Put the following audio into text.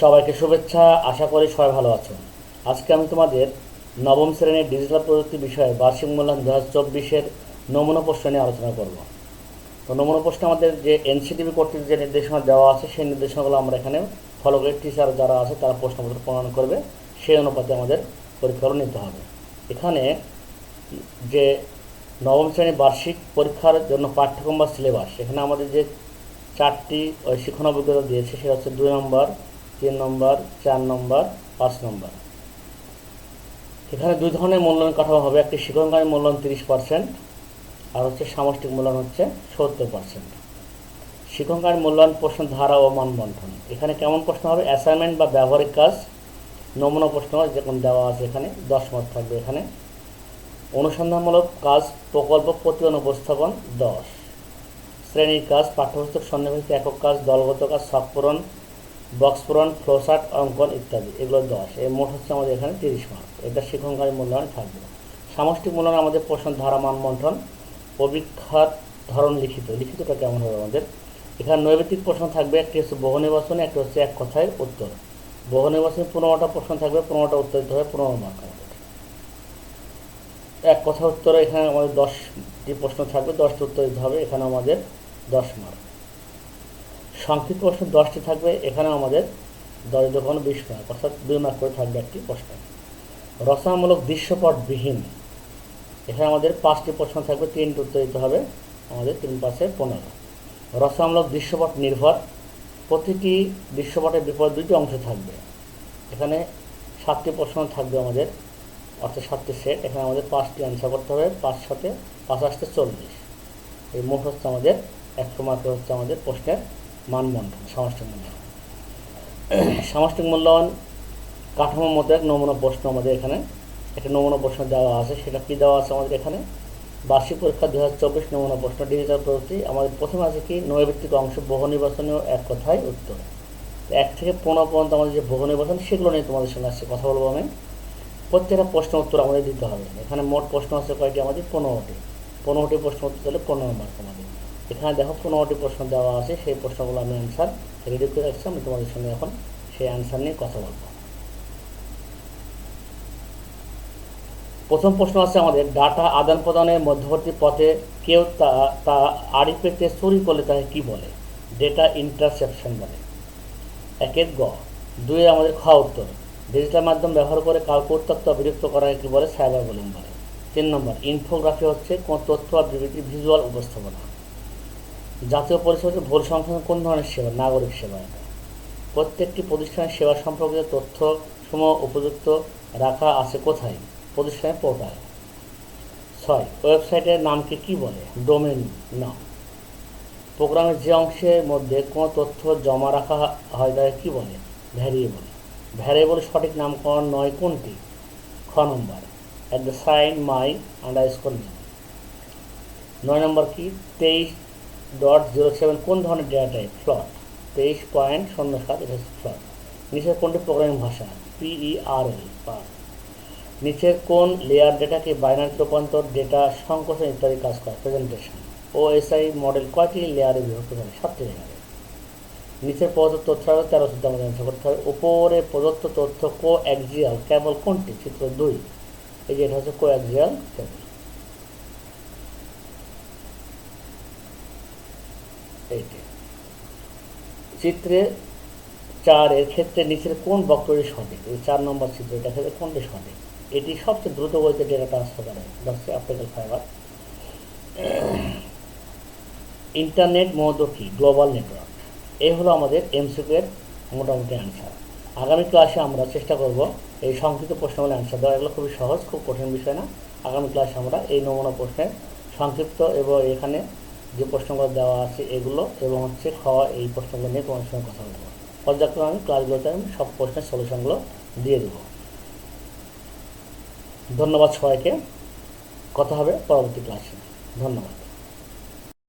সবাইকে শুভেচ্ছা, আশা করি সবাই ভালো আছো আজকে আমি তোমাদের নবম শ্রেণির ডিজিটাল প্রযুক্তি বিষয়ে বার্ষিক মূল্যায়ন দু হাজার চব্বিশের নমুনা প্রশ্ন নিয়ে আলোচনা করব। তো নমুনা প্রশ্ন আমাদের যে এনসিটিভি কর্তৃক যে নির্দেশনা দেওয়া আছে, সেই নির্দেশনাগুলো আমরা এখানে ফলো করে টিচার যারা আছে, তারা প্রশ্নপত্র প্রণয়ন করবে। সেই অনুপাতে আমাদের পরীক্ষাগুলো নিতে হবে। এখানে যে নবম শ্রেণির বার্ষিক পরীক্ষার জন্য পাঠ্যক্রম বা সিলেবাস এখানে আমাদের যে চারটি শিক্ষণ অভিজ্ঞতা দিয়েছে, সেটা হচ্ছে দুই নম্বর তিন নম্বর, চার নম্বর, পাঁচ নম্বর। এখানে দুই ধরনের মূল্যায়ন কাঠামো হবে। একটি শিক্ষণকারী মূল্যায়ন তিরিশ পার্সেন্ট আর হচ্ছে সামষ্টিক মূল্যায়ন হচ্ছে সত্তর পার্সেন্ট শিক্ষণকারী মূল্যায়ন প্রশ্ন ধারা ও মানবন্ধন। এখানে কেমন প্রশ্ন হবে? অ্যাসাইনমেন্ট বা ব্যবহারিক কাজ? নমুনা প্রশ্ন যেরকম দেওয়া আছে এখানে, দশ মার্ক থাকবে এখানে। অনুসন্ধানমূলক কাজ, প্রকল্প প্রতিবেদন উপস্থাপন, দশ। শ্রেণির কাজ, পাঠ্যপুস্তক, সন্নিবেশিত একক কাজ, দলগত কাজ পূরণ বক্স পূরণ ফ্লোশার্ট অঙ্কন ইত্যাদি, এগুলো দশ। এই মোট হচ্ছে আমাদের এখানে তিরিশ মার্ক এটা শিক্ষণকারী মূল্যায়ন থাকবে। সামষ্টিক মূল্যায়ন আমাদের প্রশ্ন ধারা মানবন্ঠন পরীক্ষার ধরন লিখিত। লিখিতটা কেমন হবে আমাদের? এখানে নৈবেদিক প্রশ্ন থাকবে, একটি হচ্ছে বহু নির্বাচনে, একটি হচ্ছে এক কথায় উত্তর। বহু নির্বাচনে পনেরোটা প্রশ্ন থাকবে, পনেরোটা উত্তর দিতে হবে পনেরো মার্ক এক কথা উত্তরে এখানে আমাদের দশটি প্রশ্ন থাকবে, দশটি উত্তর দিতে হবে, এখানে আমাদের দশ মার্ক সংক্ষিপ্ত প্রশ্ন দশটি থাকবে এখানে আমাদের দশ দোকান বিশ মার্ক অর্থাৎ দুই মার্ক করে থাকবে একটি প্রশ্ন। রচনামূলক দৃশ্যপটবিহীন, এখানে আমাদের পাঁচটি প্রশ্ন থাকবে, তিনটি উত্তর দিতে হবে, আমাদের তিন পাশে পনেরো। রচনামূলক দৃশ্যপট নির্ভর, প্রতিটি দৃশ্যপটের বিপরীত দুইটি অংশ থাকবে। এখানে সাতটি প্রশ্ন থাকবে আমাদের, অর্থাৎ সাতটি সেট, এখানে আমাদের পাঁচটি অ্যান্সার করতে হবে, পাঁচ সাথে পাঁচ আসতে চল্লিশ। এই মোট হচ্ছে আমাদের একশো মার্কের হচ্ছে আমাদের প্রশ্নের মানবন্ধন সামষ্টিক মূল্যায়ন সামষ্টিক মূল্যায়ন কাঠামোর মধ্যে এক নমুনা প্রশ্ন আমাদের এখানে, একটা নমুনা প্রশ্ন দেওয়া আছে, সেটা কী দেওয়া আছে আমাদের এখানে? বার্ষিক পরীক্ষা দু হাজার চব্বিশ নমুনা প্রশ্ন, ডিজিটাল প্রযুক্তি। আমাদের প্রথমে আছে কি, নৈভিত্তিক অংশ বহু নির্বাচনীয় এক কথায় উত্তর। এক থেকে পনেরো পর্যন্ত আমাদের যে বহু নির্বাচন, সেগুলো নিয়ে তোমাদের সঙ্গে আসছে কথা বলব আমি। প্রত্যেকটা প্রশ্ন উত্তর আমাদের দিতে হবে। এখানে মোট প্রশ্ন আছে কয়টি? আমাদের পনেরোটি। পনেরোটি প্রশ্ন উত্তর দিলে পনেরো মার্ক আমাদের। এখানে দেখো পনেরোটি প্রশ্ন দেওয়া আছে, সেই প্রশ্নগুলো আমি অ্যান্সার রেডি করে রাখছি, আমি তোমাদের সঙ্গে এখন সেই অ্যান্সার নিয়ে কথা বলব। প্রথম প্রশ্ন আছে আমাদের, ডাটা আদান প্রদানের মধ্যবর্তী পথে কেউ তা তা আড়ি পেতে চুরি করলে তাকে কী বলে? ডেটা ইন্টারসেপশন বলে। একের গ, দুই আমাদের খ উত্তর। ডিজিটাল মাধ্যম ব্যবহার করে কাউকে উত্তপ্ত বিরক্ত করাকে কী বলে? সাইবার বুলিং বলে। তিন নম্বর ইনফোগ্রাফি হচ্ছে কোন তথ্য বা বিবৃতি ভিজুয়াল উপস্থাপনা। জাতীয় পরিষদের ভোট সংশোধন কোন ধরনের সেবা? নাগরিক সেবা। প্রত্যেকটি প্রতিষ্ঠানের সেবা সম্পর্কিত তথ্য সমূহ উপযুক্ত রাখা আছে কোথায়? প্রতিষ্ঠানের পোর্টাল। ছয়, ওয়েবসাইটের নামকে কি বলে? ডোমেন নাম প্রোগ্রামের যে অংশের মধ্যে কোনো তথ্য জমা রাখা হয় তাকে কী বলে? ভ্যারিয়েবল। ভ্যারিয়েবল সঠিক নামকরণ নয় কোনটি? খ নম্বর। At the sign my underscore নয় নম্বর কি? তেইশ ডট জিরো সেভেন কোন ধরনের ডেটা টাইপ ফ্লট তেইশ পয়েন্ট শূন্য সাত এটা হচ্ছে ফ্লট নিচের কোনটি প্রোগ্রামিং ভাষা? পিইআরএল পার নিচের কোন লেয়ার ডেটাকে বাইনারি রূপান্তর ডেটা সংকোচন ইত্যাদি কাজ করে? প্রেজেন্টেশন ও ওএসআই মডেল কয়টি লেয়ারে বিভক্ত করে সাতটি লেয়ারে নিচের প্রদত্ত তথ্য হবে তেরো শুদ্ধ আমাদের অ্যান্সার করতে হবে। উপরে প্রদত্ত তথ্য কো অ্যাক্সিয়াল কেবল কোনটি? চিত্র দুই। এই যে এটা হচ্ছে কো অ্যাক্সিয়াল কেবল চিত্রে চারের ক্ষেত্রে নিচের কোন বক্তব্য সঠিক? এই চার নম্বর চিত্র এটা ক্ষেত্রে কোনটি সঠিক? এটি সবচেয়ে দ্রুত গতিতে ডেটা ট্রান্সফার করে। হচ্ছে অপটিক্যাল ফাইবার ইন্টারনেট মূলত কি? গ্লোবাল নেটওয়ার্ক এই হলো আমাদের এমসিকিউ এর মোটামুটি অ্যান্সার আগামী ক্লাসে আমরা চেষ্টা করব এই সংক্ষিপ্ত প্রশ্নগুলো অ্যান্সার দেওয়া। এগুলো খুবই সহজ, খুব কঠিন বিষয় না। আগামী ক্লাসে আমরা এই নমুনা প্রশ্নের সংক্ষিপ্ত এবং এখানে যে প্রশ্নগুলো দেওয়া আছে এগুলো এবং হচ্ছে খাওয়া এই প্রশ্নগুলো নিয়ে তোমার সঙ্গে কথা বলব। পর্যাপ্ত আমি ক্লাসগুলোতে আমি সব প্রশ্নের সলিউশনগুলো দিয়ে দেবো। ধন্যবাদ সবাইকে। কথা হবে পরবর্তী ক্লাসে ধন্যবাদ।